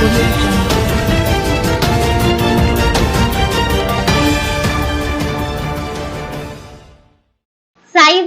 Thank you.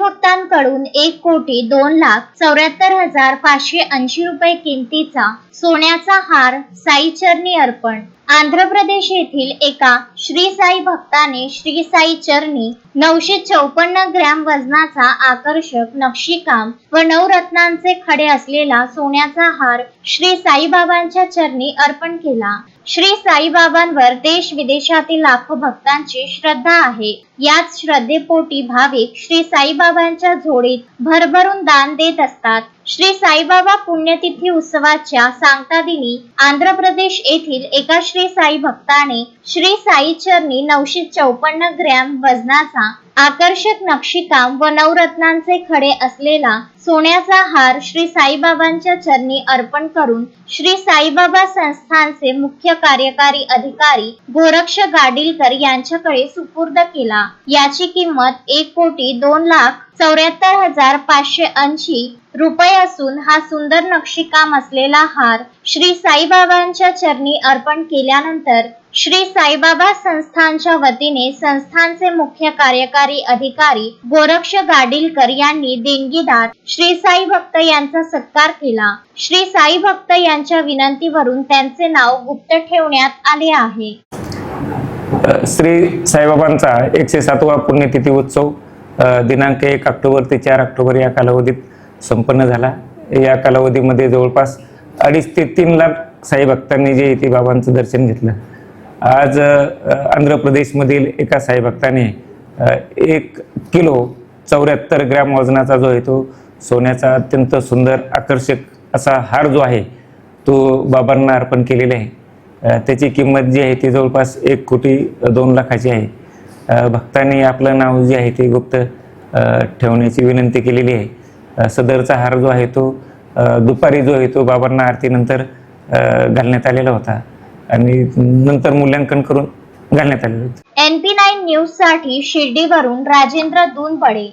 भक्तांकडून एक कोटी दोन लाख चौऱ्याहत्तर हजार पाचशे ऐंशी रुपये किमतीचा सोन्याचा हार साई चरणी अर्पण. आंध्र प्रदेश येथील एका श्री साई भक्ताने श्री साई चरणी नऊशे चौपन्न ग्रॅम वजनाचा आकर्षक नक्षीकाम व नवरत्नांचे खडे असलेला सोन्याचा हार श्री साईबाबांच्या चरणी अर्पण केला. श्री साईबाबांवर देश विदेशातील लाखो भक्तांची श्रद्धा आहे. याच श्रद्धेपोटी भाविक श्री साईबाबांच्या झोडीत भरभरून दान देत असतात. श्री साईबाबा पुण्यतिथी उत्सवाच्या सांगता दिनी आंध्र प्रदेश येथील एका श्री साई भक्ताने श्री साई चरणी नऊशे चौपन्न ग्रॅम वजनाचा आकर्षक नक्षीकाम व नवरत्नांचे खडे असलेला सोन्याचा हार श्री साईबाबांच्या चरणी अर्पण करून श्री साईबाबा संस्थानचे मुख्य कार्यकारी अधिकारी गोरक्ष गाडीलकर यांच्याकडे सुपूर्द केला. याची किंमत एक कोटी दोन लाख चौऱ्याहत्तर हजार पाचशे ऐंशी रुपये असून हा सुंदर नक्षीकाम असलेला हार श्री साईबाबांच्या चरणी अर्पण केल्यानंतर श्री साईबाबा संस्थानच्या वतीने संस्थानचे मुख्य कार्यकारी अधिकारी गोरक्ष गाडीलकर यांनी देणगीदार श्री साई भक्त यांचा सत्कार केला. श्री साई भक्त यांच्या विनंतीवरून त्यांचे नाव गुप्त ठेवण्यात आले आहे. श्री साईबाबांचा एकशे सातवा पुण्यतिथी उत्सव दिनांक एक ऑक्टोबर ते चार ऑक्टोबर या कालावधीत संपन्न झाला. या कालावधीमध्ये जवळपास अडीच ते तीन लाख साई भक्तांनी जे इथे बाबांचं दर्शन घेतलं. आज आंध्र प्रदेशमधील एका साई भक्ताने एक किलो चौऱ्याहत्तर ग्रॅम वजनाचा जो आहे तो सोन्याचा अत्यंत सुंदर आकर्षक असा हार जो आहे तो बाबांना अर्पण केलेला आहे. त्याची किंमत जी आहे ती जवळपास एक कोटी दोन लाखाची आहे. भक्तांनी आपलं नाव जे आहे ते गुप्त ठेवण्याची विनंती केलेली आहे. सदरचा हार जो आहे तो दुपारी जो आहे तो बाबांना आरतीनंतर घालण्यात आलेला होता. आणि नंतर मूल्यांकन करून घालण्यात आलेलं होतं. एन पी नाईन न्यूजसाठी शिर्डीवरून राजेंद्र दुनपडे.